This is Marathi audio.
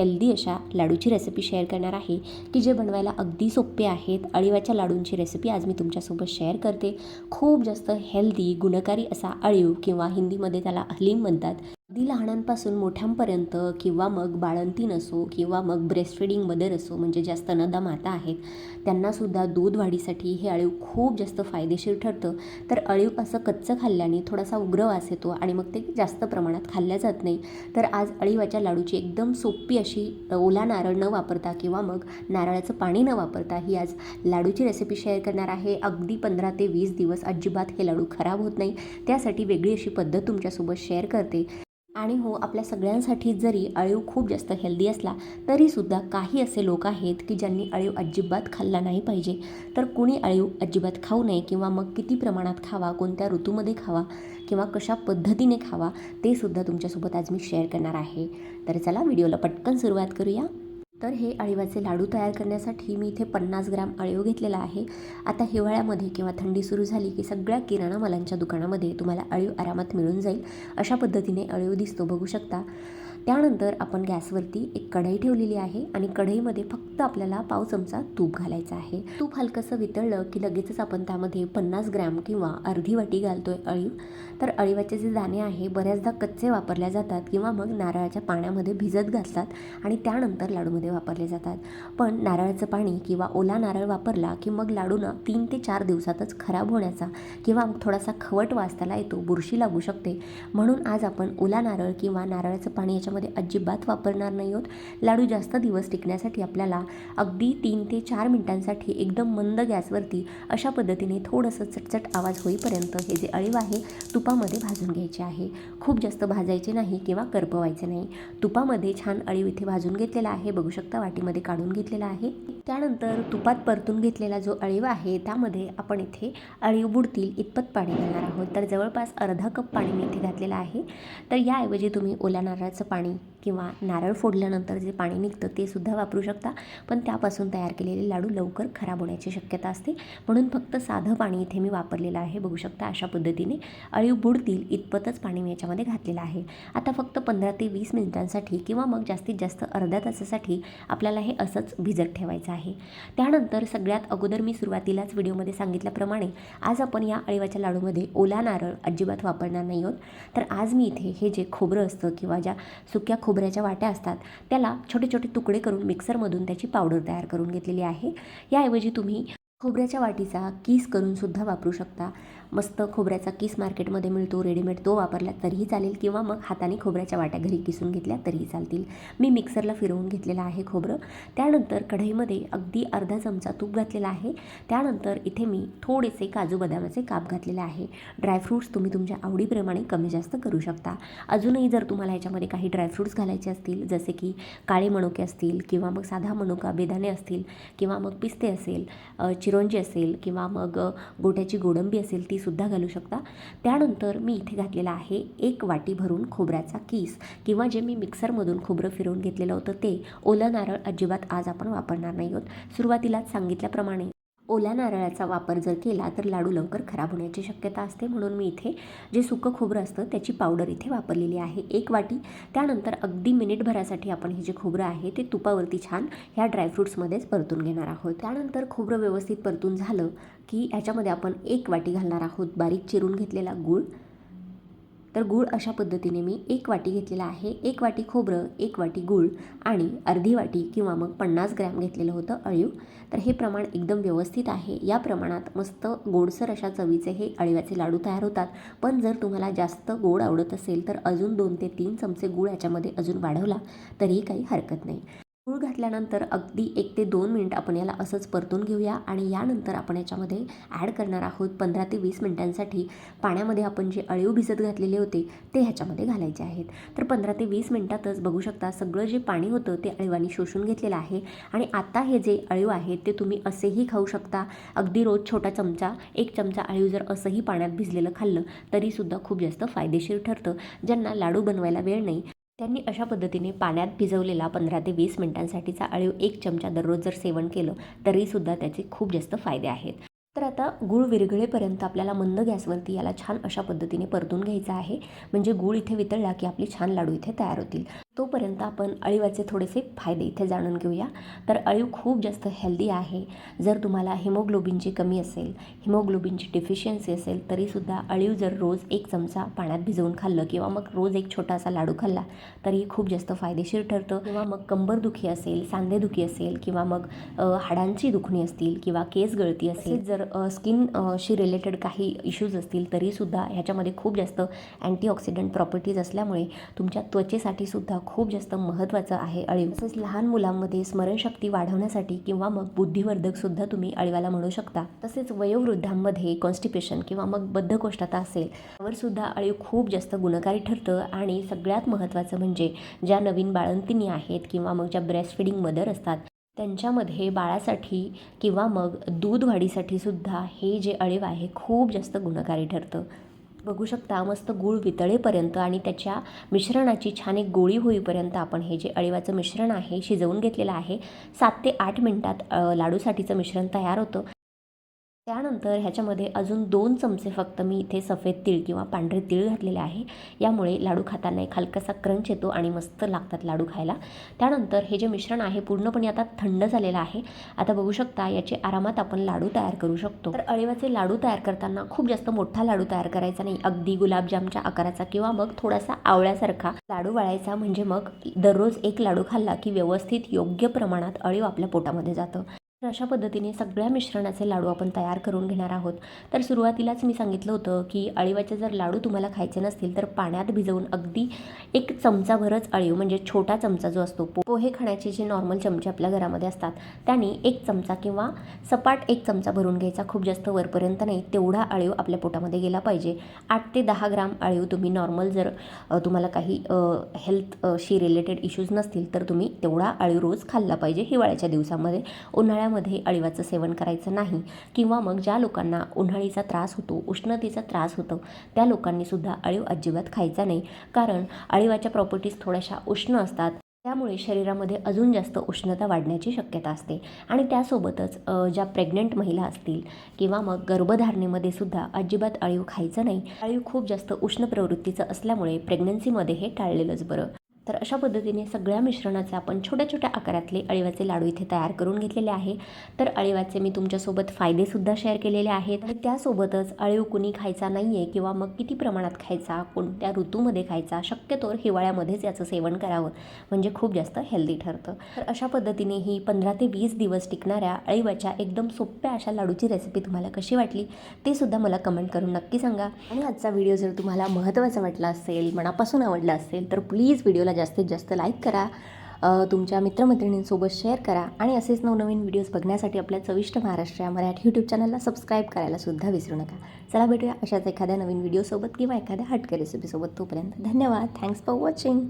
हेल्दी अशा लाडूची रेसिपी शेअर करणार आहे की जे बनवायला अगदी सोपे आहेत. अळीवाच्या लाडूंची रेसिपी आज मी तुमच्यासोबत शेअर करते. खूप जास्त हेल्दी गुणकारी असा अळीव किंवा हिंदीमध्ये त्याला हलीम म्हणतात. अगदी लहानांपासून मोठ्यांपर्यंत किंवा मग बाळंतीण असो किंवा मग ब्रेस्ट फिडिंग मदर असो म्हणजे ज्या स्तनदा माता आहेत त्यांनासुद्धा दूध वाढीसाठी हे अळीव खूप जास्त फायदेशीर ठरतं. तर अळीव असं कच्चं खाल्ल्याने थोडासा उग्र वास येतो आणि मग ते जास्त प्रमाणात खाल्ल्या जात नाही. तर आज अळीवाच्या लाडूची एकदम सोपी अशी ओला नारळ न वापरता किंवा मग नारळाचं पाणी न वापरता ही आज लाडूची रेसिपी शेअर करणार आहे. अगदी पंधरा ते वीस दिवस अजिबात हे लाडू खराब होत नाही. त्यासाठी वेगळी अशी पद्धत तुमच्यासोबत शेअर करते. आणि हो आपल्या सगळ्यांसाठी जरी अळीव खूप जास्त हेल्दी असला तरीसुद्धा काही असे लोक आहेत की ज्यांनी अळीव अजिबात खाल्ला नाही पाहिजे. तर कुणी अळीव अजिबात खाऊ नये किंवा मग किती प्रमाणात खावा कोणत्या ऋतूमध्ये खावा किंवा कशा पद्धतीने खावा ते सुद्धा तुमच्यासोबत आज मी शेअर करणार आहे. तर चला व्हिडिओला पटकन सुरुवात करूया. तर हे अळिवाचे लाडू तयार करण्यासाठी मी इथे पन्नास ग्राम अळीव घेतलेला आहे. आता हिवाळ्यामध्ये किंवा थंडी सुरू झाली की सगळ्या किराणा मालांच्या दुकानामध्ये तुम्हाला अळीव आरामात मिळून जाईल. अशा पद्धतीने अळीव दिसतो बघू शकता. त्यानंतर आपण गॅसवरती एक कढई ठेवलेली आहे आणि कढईमध्ये फक्त आपल्याला पाव चमचा तूप घालायचा आहे. तूप हलकंसं वितळलं की लगेचच आपण त्यामध्ये पन्नास ग्रॅम किंवा अर्धी वाटी घालतोय अळीव तर अळीवाचे जे दाणे आहे बऱ्याचदा कच्चे वापरल्या जातात किंवा मग नारळाच्या पाण्यामध्ये भिजत घालतात आणि त्यानंतर लाडूमध्ये वापरले जातात. पण नारळाचं पाणी किंवा ओला नारळ वापरला की मग लाडूनं तीन ते चार दिवसातच खराब होण्याचा किंवा थोडासा खवट वास त्याला येतो बुरशी लागू शकते. म्हणून आज आपण ओला नारळ किंवा नारळाचं पाणी याच्यामध्ये अजिबात वापरणार नाही आहोत लाडू जास्त दिवस टिकण्यासाठी आपल्याला अगदी तीन ते चार मिनटांसाठी एकदम मंद गॅसवरती अशा पद्धतीने थोडंसं चटचट आवाज होईपर्यंत हे जे अळीव आहे तुपामध्ये भाजून घ्यायचे आहे. खूप जास्त भाजायचे नाही किंवा करपवायचे नाही. तुपामध्ये छान अळीव इथे भाजून घेतलेला आहे. बघू शकता वाटीमध्ये काढून घेतलेला आहे. त्यानंतर तुपात परतून घेतलेला जो अळीव आहे त्यामध्ये आपण इथे अळीव बुडतील इतपत पाणी घालणार आहोत. तर जवळपास अर्धा कप पाणी मी इथे घातलेलं आहे. तर याऐवजी तुम्ही ओल्या नारळाचं पाणी પાણી किंवा नारळ फोडल्यानंतर जे पाणी निघतं ते सुद्धा वापरू शकता. पण त्यापासून तयार केलेले लाडू लवकर खराब होण्याची शक्यता असते. म्हणून फक्त साधं पाणी इथे मी वापरलेलं आहे. बघू शकता अशा पद्धतीने अळीव बुडतील इतपतच पाणी मी याच्यामध्ये घातलेलं आहे. आता फक्त पंधरा ते वीस मिनिटांसाठी किंवा मग जास्तीत जास्त अर्ध्या तासासाठी आपल्याला हे असंच भिजत ठेवायचं आहे. त्यानंतर सगळ्यात अगोदर मी सुरुवातीलाच व्हिडिओमध्ये सांगितल्याप्रमाणे आज आपण या अळीवाच्या लाडूमध्ये ओला नारळ अजिबात वापरणार नाही आहोत. तर आज मी इथे हे जे खोबरं असतं किंवा ज्या सुक्या खोबऱ्याच्या वाट्या असतात त्याला छोटे छोटे तुकडे करून मिक्सरमधून त्याची पावडर तयार करून घेतलेली आहे. याऐवजी तुम्ही खोबऱ्याच्या वाटीचा कीस करूनसुद्धा वापरू शकता. मस्त खोबऱ्याचा किस मार्केटमध्ये मिळतो रेडीमेड तो वापरला तरीही चालेल किंवा मग हाताने खोबऱ्याच्या वाट्या घरी किसून घेतल्या तरीही चालतील. मी मिक्सरला फिरवून घेतलेलं आहे खोबरं. त्यानंतर कढईमध्ये अगदी अर्धा चमचा तूप घातलेला आहे. त्यानंतर इथे मी थोडेसे काजू बदामाचे काप घातलेले आहे. ड्रायफ्रूट्स तुम्ही तुमच्या आवडीप्रमाणे कमी जास्त करू शकता. अजूनही जर तुम्हाला याच्यामध्ये काही ड्रायफ्रूट्स घालायचे असतील जसे की काळे मनुके असतील किंवा मग साधा मनुका बेदाणे असतील किंवा मग पिस्ते असेल चिरोंजी असेल किंवा मग गोट्याची गोडंबी असेल ती सुद्धा घालू शकता. त्यानंतर मी इथे घातलेला आहे एक वाटी भरून खोबऱ्याचा कीस किंवा जे मी मिक्सरमधून खोबरं फिरवून घेतलेलं होतं ते ओलं नारळ अजिबात आज आपण वापरणार नाही आहोत. सुरुवातीलाच सांगितल्याप्रमाणे ओल्या नारळाचा वापर जर केला तर लाडू लवकर खराब होण्याची शक्यता असते. म्हणून मी इथे जे सुकं खोबरं असतं त्याची पावडर इथे वापरलेली आहे. एक वाटी. त्यानंतर अगदी मिनिटभरासाठी आपण हे जे खोबरं आहे ते तुपावरती छान ह्या ड्रायफ्रूट्समध्येच परतून घेणार आहोत. त्यानंतर खोबरं व्यवस्थित परतून झालं की ह्याच्यामध्ये आपण एक वाटी घालणार आहोत बारीक चिरून घेतलेला गूळ. तर गूळ अशा पद्धतीने मी एक वाटी घेतलेला आहे. एक वाटी खोबरं एक वाटी गूळ आणि अर्धी वाटी किंवा मग पन्नास ग्रॅम घेतलेलं होतं अळीव. तर हे प्रमाण एकदम व्यवस्थित आहे. या प्रमाणात मस्त गोडसर अशा चवीचे हे अळीवाचे लाडू तयार होतात. पण जर तुम्हाला जास्त गोड आवडत असेल तर अजून दोन ते तीन चमचे गूळ याच्यामध्ये अजून वाढवला तरीही काही हरकत नाही. गूळ घातल्यानंतर अगदी एक ते दोन मिनिट आपण याला असंच परतून घेऊया आणि यानंतर आपण याच्यामध्ये ॲड करणार आहोत पंधरा ते वीस मिनिटांसाठी पाण्यामध्ये आपण जे अळीव भिजत घातलेले होते ते ह्याच्यामध्ये घालायचे आहेत. तर पंधरा ते वीस मिनिटातच बघू शकता सगळं जे पाणी होतं ते अळीवानी शोषून घेतलेलं आहे आणि आता हे जे अळीव आहे ते तुम्ही असेही खाऊ शकता. अगदी रोज छोटा चमचा एक चमचा अळीव जर असंही पाण्यात भिजलेलं खाल्लं तरीसुद्धा खूप जास्त फायदेशीर ठरतं. ज्यांना लाडू बनवायला वेळ नाही त्यांनी अशा पद्धतीने पाण्यात भिजवलेला पंधरा ते वीस मिनिटांसाठीचा अळीव एक चमचा दररोज जर सेवन केलं तरीसुद्धा त्याचे खूप जास्त फायदे आहेत. तर आता गूळ विरघळेपर्यंत आपल्याला मंद गॅसवरती याला छान अशा पद्धतीने परतून घ्यायचं आहे. म्हणजे गूळ इथे वितळला की आपली छान लाडू इथे तयार होतील. तोपर्यंत आपण अळीवाचे थोडेसे फायदे इथे जाणून घेऊया. तर अळीव खूप जास्त हेल्दी आहे. जर तुम्हाला हिमोग्लोबिनची कमी असेल हिमोग्लोबिनची डिफिशियन्सी असेल तरीसुद्धा अळीव जर रोज एक चमचा पाण्यात भिजवून खाल्लं किंवा मग रोज एक छोटासा लाडू खाल्ला तरी खूप जास्त फायदेशीर ठरतं. किंवा मग कंबरदुखी असेल सांधेदुखी असेल किंवा मग हाडांची दुखणी असतील किंवा केस गळती असेल जर स्किन शी रिलेटेड काही इश्यूज असतील तरीसुद्धा ह्याच्यामध्ये खूप जास्त अँटीऑक्सिडंट प्रॉपर्टीज असल्यामुळे तुमच्या त्वचेसाठी सुद्धा खूप जास्त महत्त्वाचं आहे. अळीव तसेच लहान मुलांमध्ये स्मरणशक्ती वाढवण्यासाठी किंवा मग बुद्धिवर्धक सुद्धा तुम्ही अळीवाला म्हणू शकता. तसेच वयोवृद्धांमध्ये कॉन्स्टिपेशन किंवा मग बद्धकोष्ठता असेल त्यावर सुद्धा अळीव खूप जास्त गुणकारी ठरतं. आणि सगळ्यात महत्त्वाचं म्हणजे ज्या नवीन बाळंतिनी आहेत किंवा मग ज्या ब्रेस्ट फिडिंग मदर असतात त्यांच्यामध्ये बाळासाठी किंवा मग दूध वाढीसाठी सुद्धा हे जे अळीव आहे खूप जास्त गुणकारी ठरतं. बघू शकता मस्त गूळ वितळेपर्यंत आणि त्याच्या मिश्रणाची छान एक गोळी होईपर्यंत आपण हे जे अळीवाचं मिश्रण आहे शिजवून घेतलेलं आहे सात ते आठ मिनटात लाडूसाठीचं मिश्रण तयार होतं. त्यानंतर ह्याच्यामध्ये अजून दोन चमचे फक्त मी इथे सफेद तीळ किंवा पांढरे तीळ घातलेले आहे. यामुळे लाडू खाताना एक हलकासा क्रंच येतो आणि मस्त लागतात लाडू खायला. त्यानंतर हे जे मिश्रण आहे पूर्णपणे आता थंड झालेलं आहे. आता बघू शकता याचे आरामात आपण लाडू तयार करू शकतो. तर अळेवाचे लाडू तयार करताना खूप जास्त मोठा लाडू तयार करायचा नाही. अगदी गुलाबजामच्या आकाराचा किंवा मग थोडासा आवळ्यासारखा लाडू वाळायचा म्हणजे मग दररोज एक लाडू खाल्ला की व्यवस्थित योग्य प्रमाणात अळीव आपल्या पोटामध्ये जातं. तर अशा पद्धतीने सगळ्या मिश्रणाचे लाडू आपण तयार करून घेणार आहोत. तर सुरुवातीलाच मी सांगितलं होतं की अळीवाचे जर लाडू तुम्हाला खायचे नसतील तर पाण्यात भिजवून अगदी एक चमचाभरच अळीव म्हणजे छोटा चमचा जो असतो पोहे खाण्याचे जे नॉर्मल चमचे आपल्या घरामध्ये असतात त्याने एक चमचा किंवा सपाट एक चमचा भरून घ्यायचा. खूप जास्त वरपर्यंत नाही तेवढा अळीव आपल्या पोटामध्ये गेला पाहिजे. आठ ते दहा ग्राम अळीव तुम्ही नॉर्मल जर तुम्हाला काही हेल्थशी रिलेटेड इश्यूज नसतील तर तुम्ही तेवढा अळीव रोज खाल्ला पाहिजे हिवाळ्याच्या दिवसामध्ये. उन्हाळ्या उन्हाळ्यामध्ये अळीवाचं सेवन करायचं नाही किंवा मग ज्या लोकांना उन्हाळीचा त्रास होतो उष्णतेचा त्रास होतो त्या लोकांनीसुद्धा अळीव अजिबात खायचा नाही. कारण अळीवाच्या प्रॉपर्टीज थोड्याशा उष्ण असतात. त्यामुळे शरीरामध्ये अजून जास्त उष्णता वाढण्याची शक्यता असते. आणि त्यासोबतच ज्या प्रेग्नंट महिला असतील किंवा मग गर्भधारणेमध्ये सुद्धा अजिबात अळीव खायचं नाही. अळीव खूप जास्त उष्ण प्रवृत्तीचं असल्यामुळे प्रेग्नन्सीमध्ये हे टाळलेलंच बरं. तर अशा पद्धतीने सगळ्या मिश्रणाचे आपण छोट्या छोट्या आकारातले अळीवाचे लाडू इथे तयार करून घेतलेले आहे. तर अळीवाचे मी तुमच्यासोबत फायदेसुद्धा शेअर केलेले आहेत. आणि त्यासोबतच अळीव कुणी खायचा नाही आहे किंवा मग किती प्रमाणात खायचा कोणत्या ऋतूमध्ये खायचा शक्यतोवर हिवाळ्यामध्येच याचं सेवन करावं म्हणजे खूप जास्त हेल्दी ठरतं. तर अशा पद्धतीने ही पंधरा ते वीस दिवस टिकणाऱ्या अळीवाच्या एकदम सोप्या अशा लाडूची रेसिपी तुम्हाला कशी वाटली ते सुद्धा मला कमेंट करून नक्की सांगा. आणि आजचा व्हिडिओ जर तुम्हाला महत्त्वाचा वाटला असेल मनापासून आवडला असेल तर प्लीज व्हिडिओला जास्तीत जास्त लाईक करा तुमच्या मित्रमैत्रिणींसोबत शेअर करा आणि असेच नवनवीन व्हिडिओज बघण्यासाठी आपल्या चविष्ट महाराष्ट्र या मराठी यूट्यूब चॅनलला सबस्क्राईब करायला सुद्धा विसरू नका. चला भेटूया अशाच एखाद्या नवीन व्हिडिओसोबत किंवा एखाद्या हटके रेसिपीसोबत तोपर्यंत धन्यवाद. Thanks for watching